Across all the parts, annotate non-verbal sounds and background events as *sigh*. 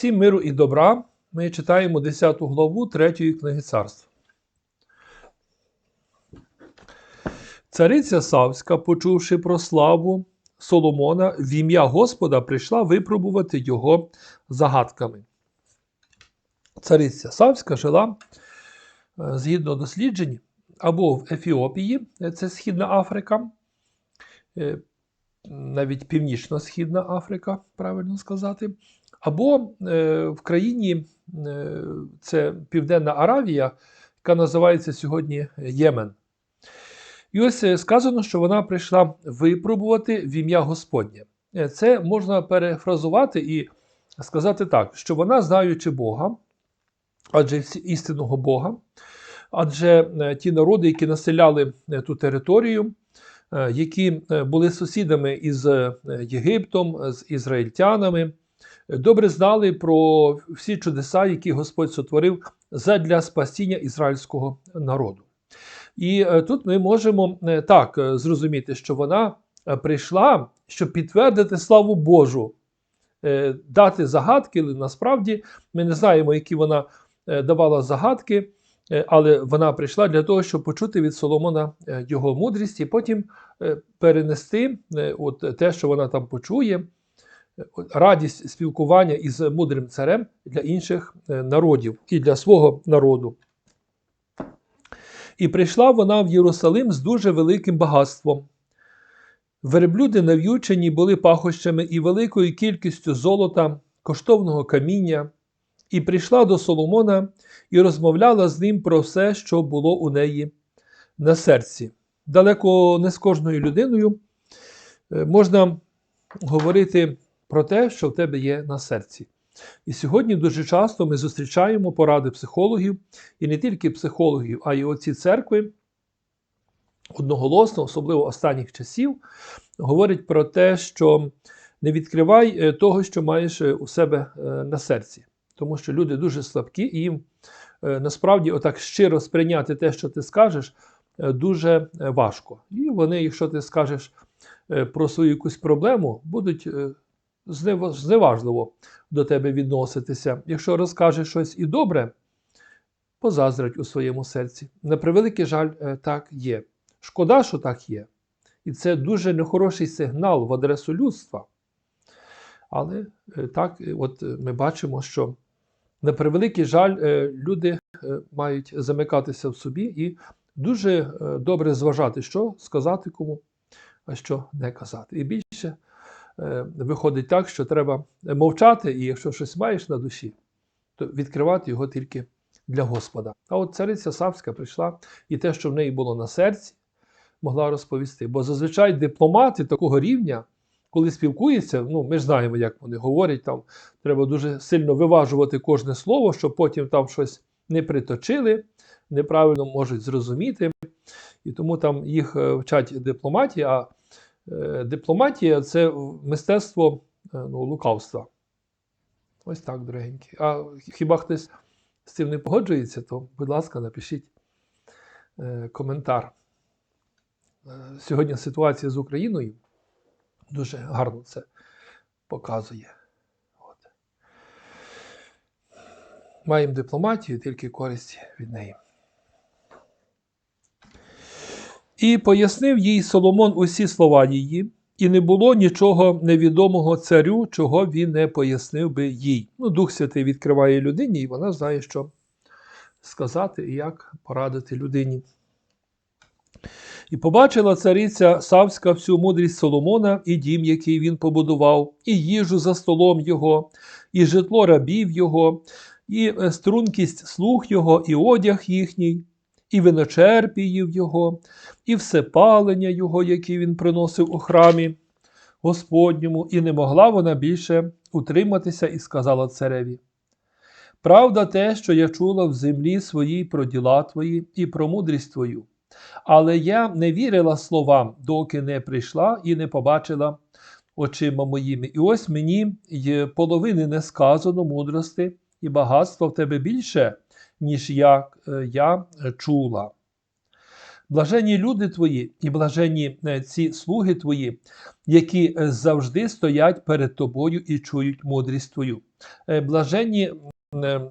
Всім миру і добра. Ми читаємо 10 главу 3 книги царств. Цариця Савська, почувши про славу Соломона, в ім'я Господа прийшла випробувати його загадками. Цариця Савська жила, е, згідно досліджень, або в Ефіопії, це Східна Африка, е, навіть Північно-Східна Африка, правильно сказати, або е, в країні е, це Південна Аравія, яка називається сьогодні Ємен. І ось е, сказано, що вона прийшла випробувати в ім'я Господнє. Е, Це можна перефразувати і сказати так, що вона, знаючи Бога, адже істинного Бога, адже е, ті народи, які населяли ту територію, які були сусідами із Єгиптом, з ізраїльтянами, добре знали про всі чудеса, які Господь сотворив задля спасіння ізраїльського народу. І е, тут ми можемо е, так е, зрозуміти, що вона прийшла, щоб підтвердити славу Божу, дати загадки, але насправді ми не знаємо, які вона давала загадки, але вона прийшла для того, щоб почути від Соломона його мудрість і потім перенести от те, що вона там почує, радість спілкування із мудрим царем для інших е, народів і для свого народу. І прийшла вона в Єрусалим з дуже великим багатством. Верблюди нав'ючені були пахощами і великою кількістю золота, коштовного каміння, і прийшла до Соломона і розмовляла з ним про все, що було у неї на серці. Далеко не з кожною людиною е, можна говорити про те, що в тебе є на серці. І сьогодні дуже часто ми зустрічаємо поради психологів, і не тільки психологів, а й отці церкви одноголосно, особливо останніх часів, говорять про те, що не відкривай е, того, що маєш е, у себе е, на серці. Тому що люди дуже слабкі, і їм насправді отак щиро сприйняти те, що ти скажеш, дуже важко. І вони, якщо ти скажеш про свою якусь проблему, будуть зневажливо до тебе відноситися. Якщо розкажеш щось і добре, позаздрять у своєму серці. На превеликий жаль, е, так є. Шкода, що так є. І це дуже нехороший сигнал в адресу людства. Але е, так, е, от ми бачимо, що на превеликий жаль, люди мають замикатися в собі і дуже добре зважати, що сказати кому, а що не казати. І більше виходить так, що треба мовчати, і якщо щось маєш на душі, то відкривати його тільки для Господа. А от цариця Савська прийшла, і те, що в неї було на серці, могла розповісти. Бо зазвичай дипломати такого рівня, коли спілкуються, ну ми ж знаємо, як вони говорять, там треба дуже сильно виважувати кожне слово, щоб потім там щось не приточили, неправильно можуть зрозуміти. І тому там їх е, вчать дипломатії, а е, дипломатія це мистецтво е, ну, лукавства. Ось так, дорогенькі. А хіба хтось з цим не погоджується, то, будь ласка, напишіть е, коментар. Е, Сьогодні ситуація з Україною дуже гарно це показує. От. Маємо дипломатію, тільки користь від неї. І пояснив їй Соломон усі слова її, і не було нічого невідомого царю, чого він не пояснив би їй. Ну, Дух Святий відкриває людині, і вона знає, що сказати і як порадити людині. І побачила цариця Савська всю мудрість Соломона і дім, який він побудував, і їжу за столом його, і житло рабів його, і е, стрункість слуг його, і одяг їхній, і виночерпіїв його, і все палення його, яке він приносив у храмі Господньому, і не могла вона більше утриматися і сказала цареві. Правда те, що я чула в землі своїй про діла твої і про мудрість твою. Але я не вірила словам, доки не прийшла і не побачила очима моїми. І ось мені й половини не сказано мудрости, і багатства в тебе більше, ніж я, е, я чула. Блаженні люди твої і блаженні е, ці слуги твої, які е, завжди стоять перед тобою і чують мудрість твою. Блаженні, е,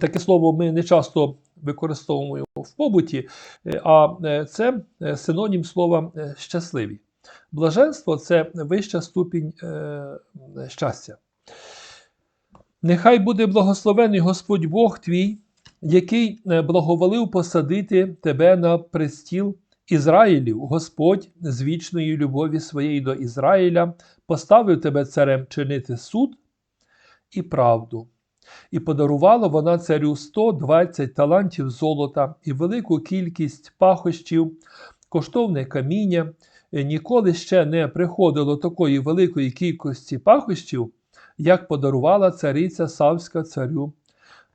таке слово ми не часто використовуємо в побуті, а це синонім слова щасливі. Блаженство це вища ступінь щастя. Нехай буде благословений Господь Бог твій, який е, благоволив посадити тебе на престіл Ізраїлів. Господь з вічної любові своєї до Ізраїля поставив тебе царем чинити суд і правду. І подарувала вона царю 120 талантів золота і велику кількість пахощів, коштовне каміння. Е, Ніколи ще не приходило такої великої кількості пахощів, як подарувала цариця Савська царю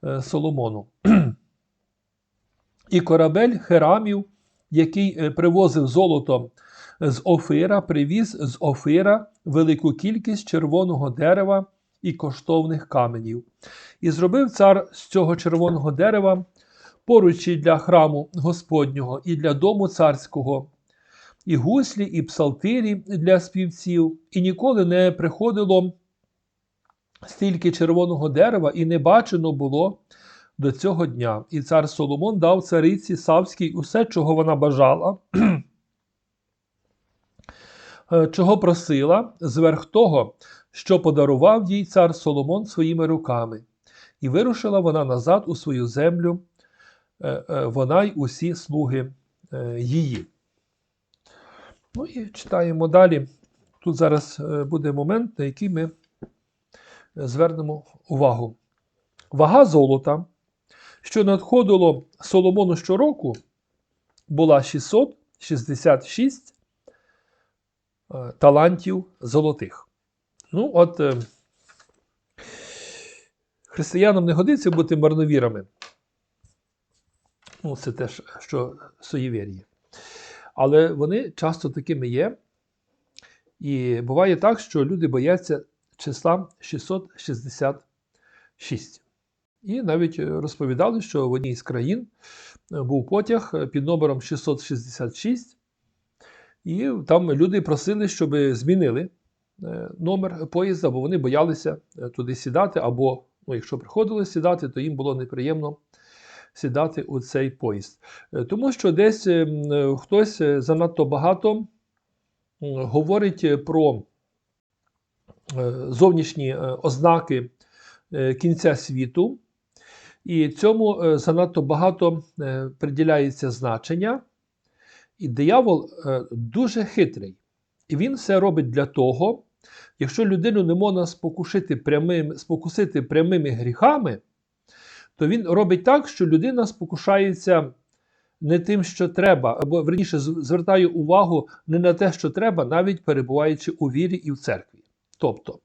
е, Соломону. *clears throat* І корабель Херамів, який е, привозив золото з Офира, привіз з Офира велику кількість червоного дерева і коштовних каменів. І зробив цар з цього червоного дерева поручі для храму Господнього і для дому царського, і гуслі, і псалтирі для співців, і ніколи не приходило стільки червоного дерева, і не бачено було до цього дня. І цар Соломон дав цариці Савській усе, чого вона бажала, *clears throat* е, чого просила, зверх того, що подарував їй цар Соломон своїми руками. І вирушила вона назад у свою землю, е, е, вона й усі слуги її. Ну і читаємо далі. Тут зараз буде момент, на який ми звернемо увагу. Вага золота, що надходило Соломону щороку, була 666 е, талантів золотих. Ну, от е, християнам не годиться бути марновірами. Ну, це теж, що суєвір'є. Але вони часто такими є. І буває так, що люди бояться числа 666. І навіть розповідали, що в одній з країн е, був потяг під номером 666, і там люди просили, щоб змінили е, номер поїзда, бо вони боялися е, туди сідати, або, ну, якщо приходили сідати, то їм було неприємно сідати у цей поїзд. Е, Тому що десь е, м, е, хтось е, занадто багато говорить е, про е, зовнішні е, ознаки е, кінця світу, і цьому е, занадто багато е, приділяється значення. І диявол е, дуже хитрий. І він все робить для того, якщо людину не можна спокушити прямим, спокусити прямими гріхами, то він робить так, що людина спокушається не тим, що треба, або верніше звертає увагу не на те, що треба, навіть перебуваючи у вірі і в церкві. Тобто,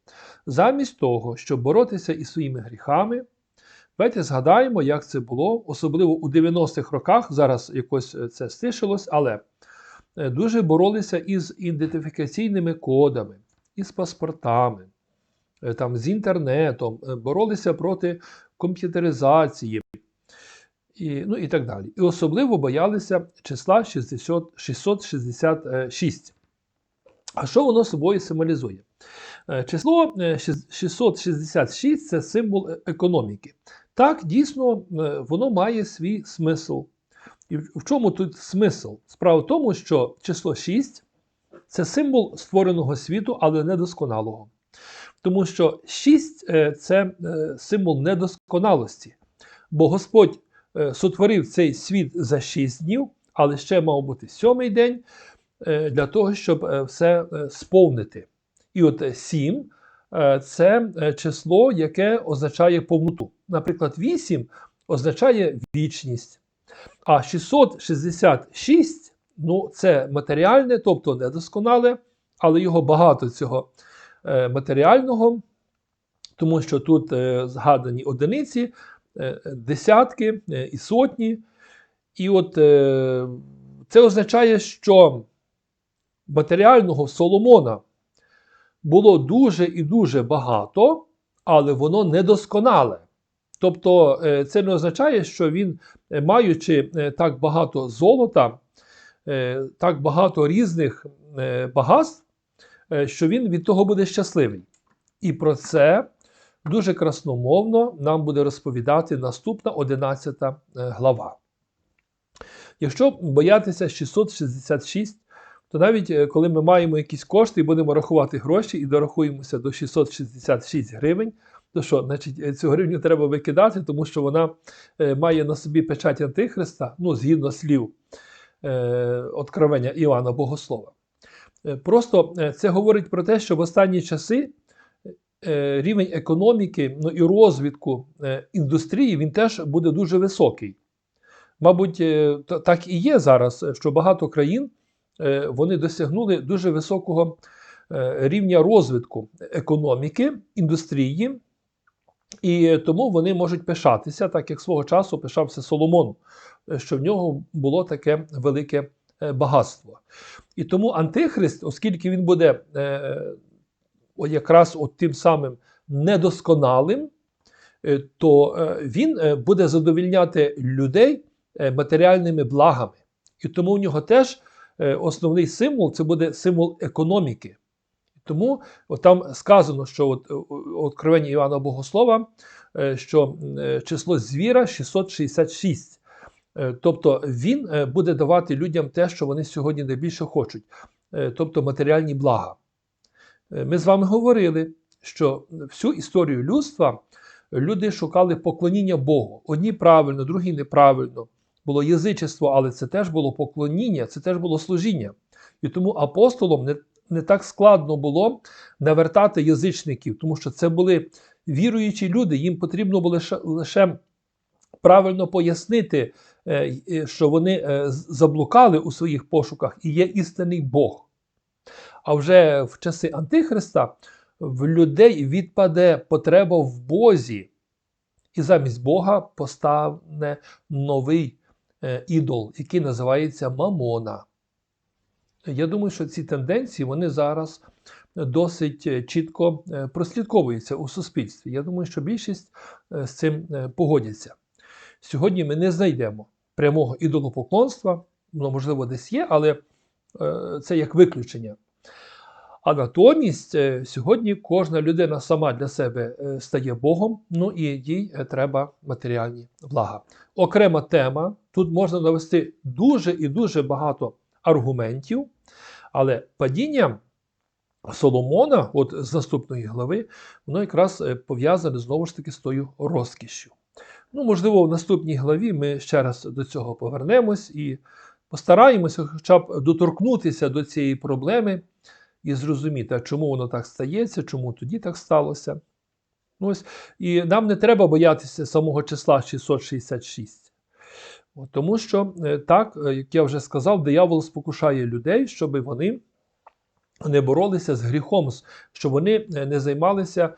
замість того, щоб боротися із своїми гріхами, давайте згадаємо, як це було, особливо у 90-х роках, зараз якось е, це стишилось, але е, дуже боролися із ідентифікаційними кодами, із паспортами, е, там, з інтернетом, боролися проти комп'ютеризації і, ну, і так далі. І особливо боялися числа 60, 666. А що воно собою символізує? Е, Число е, 666 це символ е- економіки. Так, дійсно, е, воно має свій смисл. І в чому тут смисл? Справа в тому, що число 6 це символ створеного світу, але недосконалого. Тому що 6 е, це е, символ недосконалості. Бо Господь е, сотворив цей світ за 6 днів, але ще мав бути сьомий день е, для того, щоб е, все е, сповнити. І от 7 це е, число, яке означає повноту. Наприклад, 8 означає вічність. А 666 ну, це матеріальне, тобто недосконале, але його багато цього е, матеріального, тому що тут е, згадані одиниці, е, десятки е, і сотні. І от е, це означає, що матеріального Соломона було дуже і дуже багато, але воно недосконале. Тобто е, це не означає, що він, е, маючи е, так багато золота, так багато різних багатств, що він від того буде щасливий. І про це дуже красномовно нам буде розповідати наступна 11 глава. Якщо боятися 666, то навіть е, коли ми маємо якісь кошти і будемо рахувати гроші і дорахуємося до 666 гривень, то що, значить, е, цю гривню треба викидати, тому що вона е, має на собі печать Антихриста, ну, згідно слів е, откровення Іоанна Богослова. Просто це говорить про те, що в останні часи рівень економіки ну, і розвитку індустрії він теж буде дуже високий. Мабуть, так і є зараз, що багато країн вони досягнули дуже високого е, рівня розвитку економіки, індустрії, і тому вони можуть пишатися, так як свого часу пишався Соломон, е, що в нього було таке велике е, багатство. І тому Антихрист, оскільки він буде е, якраз от тим самим недосконалим, е, то е, він е, буде задовільняти людей е, матеріальними благами. І тому у нього теж е, основний символ це буде символ економіки. Тому от там сказано, що от, е, Откровенні Івана Богослова, е, що е, число звіра 666. Е, Тобто він е, буде давати людям те, що вони сьогодні найбільше хочуть, е, тобто матеріальні блага. Е, Ми з вами говорили, що всю історію людства люди шукали поклоніння Богу. Одні правильно, другі неправильно. Було язичество, але це теж було поклоніння, це теж було служіння. І тому апостолам не, не так складно було навертати язичників, тому що це були віруючі люди, їм потрібно було лише, лише правильно пояснити, е, що вони е, заблукали у своїх пошуках і є істинний Бог. А вже в часи Антихриста в людей відпаде потреба в Бозі, і замість Бога постане новий ідол, який називається Мамона. Я думаю, що ці тенденції вони зараз досить е, чітко е, прослідковуються у суспільстві. Я думаю, що більшість е, з цим е, погодяться. Сьогодні ми не знайдемо прямого ідолопоклонства, воно можливо десь є, але е, це як виключення. А натомість е, сьогодні кожна людина сама для себе е, стає Богом, ну і їй е, треба матеріальні блага. Окрема тема. Тут можна навести дуже і дуже багато аргументів, але падіння Соломона, от з наступної глави, воно якраз е, пов'язане знову ж таки з тою розкішшю. Ну, можливо, в наступній главі ми ще раз до цього повернемось і постараємося хоча б доторкнутися до цієї проблеми і зрозуміти, чому воно так стається, чому тоді так сталося. Ну, ось, і нам не треба боятися самого числа 666. Тому що е, так, е, як я вже сказав, диявол спокушає людей, щоб вони не боролися з гріхом, щоб вони е, не займалися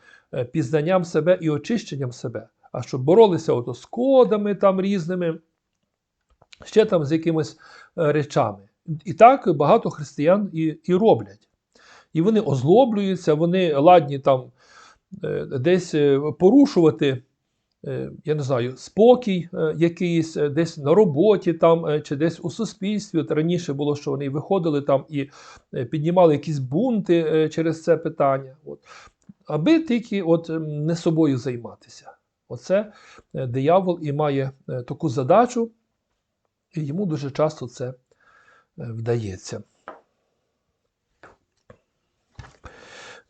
пізнанням себе і очищенням себе, а щоб боролися ото з кодами там різними, ще там з якимись речами. І так багато християн і, і роблять. І вони озлоблюються, вони ладні там десь порушувати, я не знаю, спокій е, якийсь, е, десь на роботі там, е, чи десь у суспільстві. От раніше було, що вони виходили там і е, піднімали якісь бунти е, через це питання. От. Аби тільки от не собою займатися. Оце е, диявол і має е, таку задачу, і йому дуже часто це е, вдається.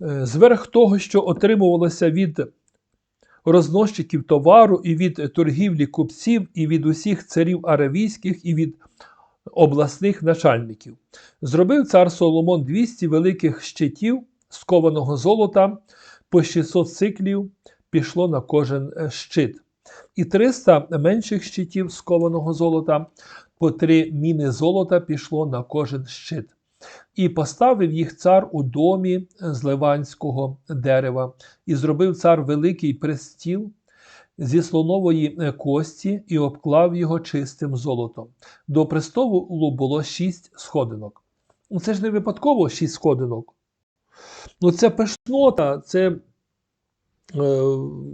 Е, Зверх того, що отримувалося від розносчиків товару, і від торгівлі купців, і від усіх царів аравійських, і від обласних начальників. Зробив цар Соломон 200 великих щитів з кованого золота, по 600 циклів пішло на кожен е, щит, і 300 менших щитів з кованого золота, по три міни золота пішло на кожен щит. І поставив їх цар у домі з ливанського дерева, і зробив цар великий престіл зі слонової е, кості і обклав його чистим золотом. До престолу було шість сходинок. Ну, Це ж не випадково шість сходинок. Ну, це пишнота, це е,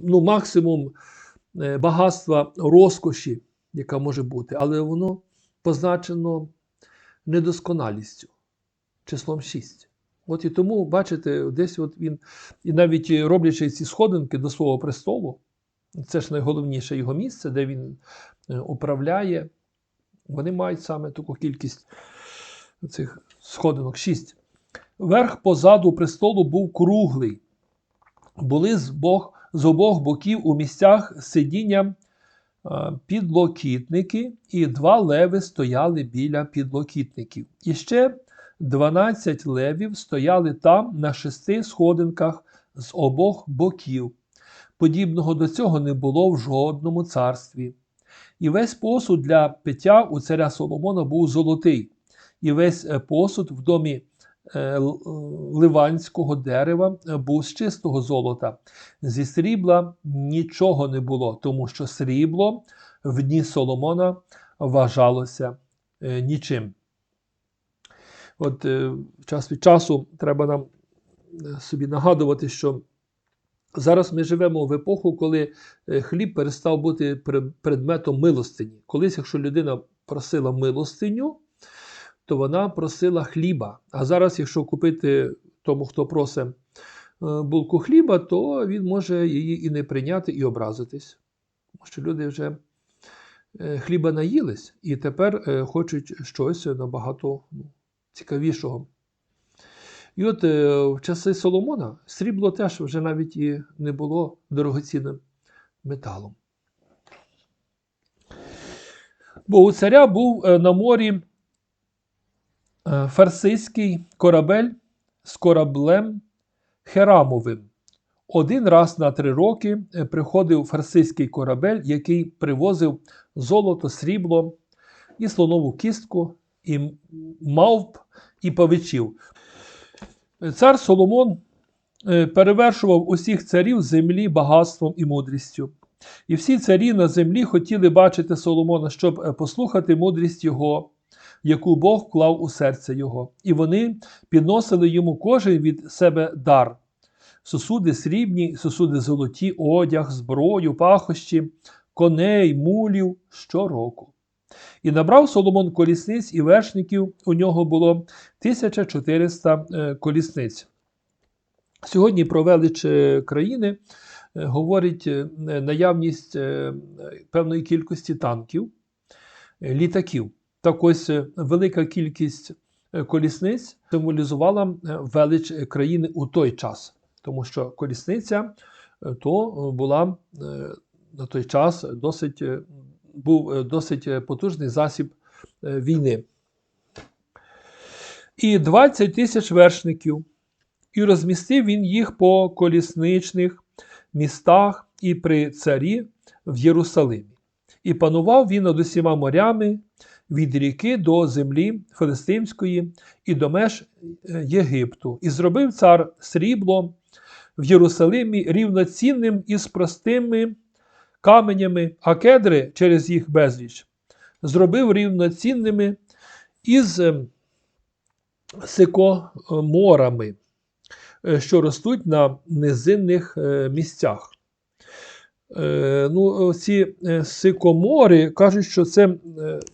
ну, максимум е, багатства розкоші, яка може бути, але воно позначено недосконалістю, числом 6. От і тому, бачите, десь от він, і навіть роблячи ці сходинки до свого престолу, це ж найголовніше його місце, де він е, управляє, вони мають саме таку кількість цих сходинок 6. Верх позаду престолу був круглий. Були з, бог, з обох боків у місцях сидіння е, підлокітники, і два леви стояли біля підлокітників. І ще 12 левів стояли там на шести сходинках з обох боків. Подібного до цього не було в жодному царстві. І весь посуд для пиття у царя Соломона був золотий, і весь е, посуд в домі е, ливанського дерева е, був з чистого золота. Зі срібла нічого не було, тому що срібло в дні Соломона вважалося е, нічим. От е, час від часу треба нам е, собі нагадувати, що зараз ми живемо в епоху, коли е, хліб перестав бути предметом милостині. Колись, якщо людина просила милостиню, то вона просила хліба. А зараз, якщо купити тому, хто просить булку хліба, то він може її і не прийняти, і образитись. Тому що люди вже хліба наїлись і тепер хочуть щось набагато ну, цікавішого. І от е, в часи Соломона срібло теж вже навіть і не було дорогоцінним металом. Бо у царя був е, на морі е, фарсийський корабель з кораблем Херамовим. Один раз на три роки приходив фарсийський корабель, який привозив золото, срібло і слонову кістку, і мавп, і павичів. Цар Соломон е, перевершував усіх царів землі багатством і мудрістю. І всі царі на землі хотіли бачити Соломона, щоб е, послухати мудрість його, яку Бог вклав у серце його. І вони підносили йому кожен від себе дар: сосуди срібні, сосуди золоті, одяг, зброю, пахощі, коней, мулів щороку. І набрав Соломон колісниць і вершників, у нього було 1400 е, колісниць. Сьогодні про велич е, країни е, говорить наявність певної кількості танків, літаків. Так ось велика кількість колісниць символізувала велич країни у той час, тому що колісниця то була на той час досить, був е, досить е, потужний засіб е, війни. І 20 тисяч вершників. І розмістив він їх по колісничних містах і при царі в Єрусалимі. І панував він над усіма морями від ріки до землі Филистимської і до меж Єгипту. І зробив цар срібло в Єрусалимі рівноцінним із простими каменями, а кедри через їх безліч зробив рівноцінними із е, сикоморами, е, що ростуть на низинних е, місцях. Е, Ну, ці сикомори кажуть, що це,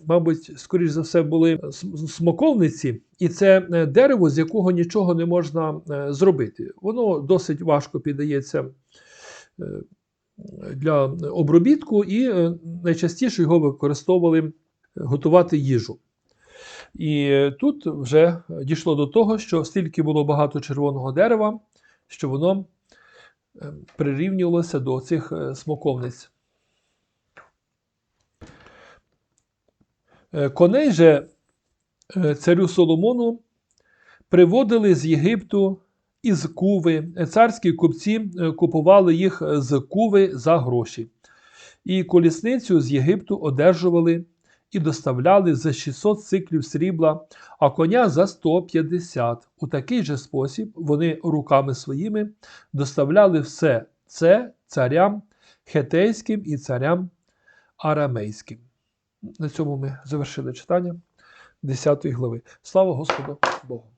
мабуть, скоріш за все, були смоковниці, і це дерево, з якого нічого не можна зробити. Воно досить важко піддається для обробітку, і е, найчастіше його використовували готувати їжу. І е, тут вже дійшло до того, що стільки було багато червоного дерева, що воно е, прирівнювалося до цих е, смоковниць. Е, Коней же е, царю Соломону приводили з Єгипту із Куви. Царські купці е, купували їх з Куви за гроші. І колісницю з Єгипту одержували і доставляли за 600 циклів срібла, а коня за 150. У такий же спосіб вони руками своїми доставляли все це царям хетейським і царям арамейським. На цьому ми завершили читання 10 глави. Слава Господу Богу!